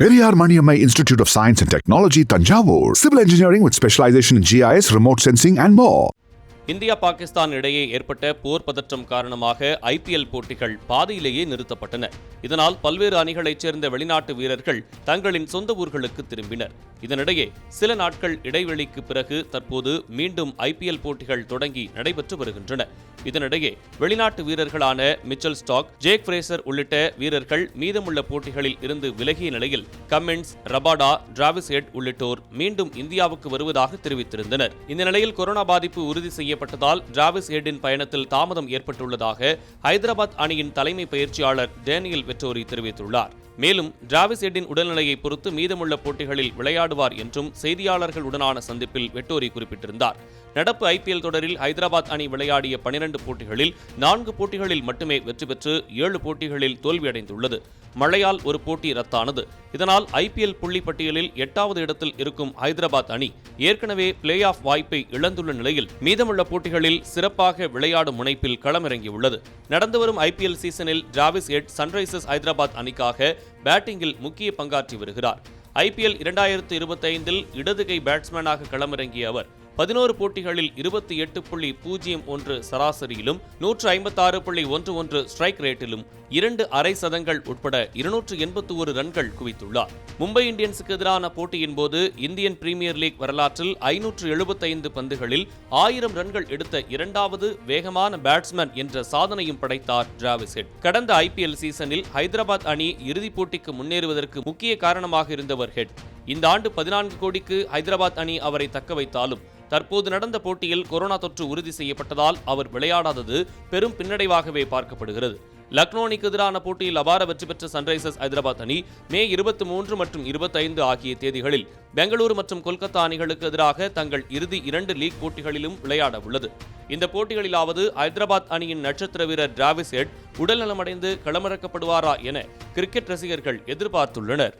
Periyar Maniammai institute of science and technology Thanjavur civil engineering with specialisation in GIS remote sensing and மோ India Pakistan இடையே ஏற்பட்ட போர் பதற்றம் காரணமாக IPL போட்டிகள் பாதியிலேயே நிறுத்தப்பட்டன. இதனால் பல்வேறு அணிகளைச் சேர்ந்த வெளிநாட்டு வீரர்கள் தங்களின் சொந்த ஊர்களுக்கு திரும்பினர். இதனிடையே சில நாட்கள் இடைவெளிக்கு பிறகு தற்போது மீண்டும் ஐபிஎல் போட்டிகள் தொடங்கி நடைபெற்று வருகின்றன. இதனிடையே வெளிநாட்டு வீரர்களான மிச்சல் ஸ்டாக் ஜேக் ஃப்ரேசர் உள்ளிட்ட வீரர்கள் மீதமுள்ள போட்டிகளில் இருந்து விலகிய நிலையில் கம்மின்ஸ் ரபாடா டிராவிஸ் ஹெட் உள்ளிட்டோர் மீண்டும் இந்தியாவுக்கு வருவதாக தெரிவித்திருந்தனர். இந்த நிலையில் கொரோனா பாதிப்பு உறுதி செய்யப்பட்டதால் டிராவிஸ் ஹெட்டின் பயணத்தில் தாமதம் ஏற்பட்டுள்ளதாக ஹைதராபாத் அணியின் தலைமை பயிற்சியாளர் டேனியல் வெட்டோரி தெரிவித்துள்ளார். மேலும் டிராவிஸ் ஹெட்டின் உடல்நிலையை பொறுத்து மீதமுள்ள போட்டிகளில் விளையாடுவார் என்றும் செய்தியாளர்களுடனான சந்திப்பில் வெட்டோரி குறிப்பிட்டிருந்தார். நடப்பு ஐபிஎல் தொடரில் ஹைதராபாத் அணி விளையாடிய பனிரண்டு போட்டிகளில் நான்கு போட்டிகளில் மட்டுமே வெற்றி பெற்று ஏழு போட்டிகளில் தோல்வியடைந்துள்ளது. மழையால் ஒரு போட்டி ரத்தானது. இதனால் ஐபிஎல் புள்ளி பட்டியலில் எட்டாவது இடத்தில் இருக்கும் ஹைதராபாத் அணி ஏற்கனவே பிளே ஆஃப் வாய்ப்பை இழந்துள்ள நிலையில் மீதமுள்ள போட்டிகளில் சிறப்பாக விளையாடும் முனைப்பில் களமிறங்கியுள்ளது. நடந்து வரும் ஐபிஎல் சீசனில் டிராவிஸ் ஹெட் சன்ரைசர்ஸ் ஹைதராபாத் அணிக்காக பேட்டிங்கில் முக்கிய பங்காற்றி வருகிறார். ஐபிஎல் இரண்டாயிரத்து இருபத்தைந்தில் இடதுகை பேட்ஸ்மேனாக களமிறங்கிய அவர் பதினோரு போட்டிகளில் இருபத்தி எட்டு புள்ளி பூஜ்ஜியம் ஒன்று சராசரியிலும் நூற்று ஐம்பத்தாறு புள்ளி ஒன்று ஒன்று ஸ்ட்ரைக் ரேட்டிலும் இரண்டு அரை சதங்கள் உட்பட இருநூற்று எண்பத்தி ஒரு ரன்கள் குவித்துள்ளார். மும்பை இந்தியன்ஸுக்கு எதிரான போட்டியின் போது இந்தியன் பிரீமியர் லீக் வரலாற்றில் ஐநூற்று எழுபத்தைந்து பந்துகளில் ஆயிரம் ரன்கள் எடுத்த இரண்டாவது வேகமான பேட்ஸ்மேன் என்ற சாதனையும் படைத்தார் டிராவிஸ் ஹெட் கடந்த ஐபிஎல் சீசனில் ஹைதராபாத் அணி இறுதிப் போட்டிக்கு முன்னேறுவதற்கு முக்கிய காரணமாக இருந்தவர் ஹெட் இந்த ஆண்டு பதினான்கு கோடிக்கு ஹைதராபாத் அணி அவரை தக்க வைத்தாலும் தற்போது நடந்த போட்டியில் கொரோனா தொற்று உறுதி செய்யப்பட்டதால் அவர் விளையாடாதது பெரும் பின்னடைவாகவே பார்க்கப்படுகிறது. லக்னோ அணிக்கு எதிரான போட்டியில் அபார வெற்றி பெற்ற சன்ரைசர்ஸ் ஹைதராபாத் அணி மே இருபத்தி மூன்று மற்றும் இருபத்தைந்து ஆகிய தேதிகளில் பெங்களூரு மற்றும் கொல்கத்தா அணிகளுக்கு எதிராக தங்கள் இறுதி இரண்டு லீக் போட்டிகளிலும் விளையாட உள்ளது. இந்த போட்டிகளிலாவது ஹைதராபாத் அணியின் நட்சத்திர வீரர் டிராவிஸ் ஹெட் உடல்நலமடைந்து களமிறக்கப்படுவாரா என கிரிக்கெட் ரசிகர்கள் எதிர்பார்த்துள்ளனர்.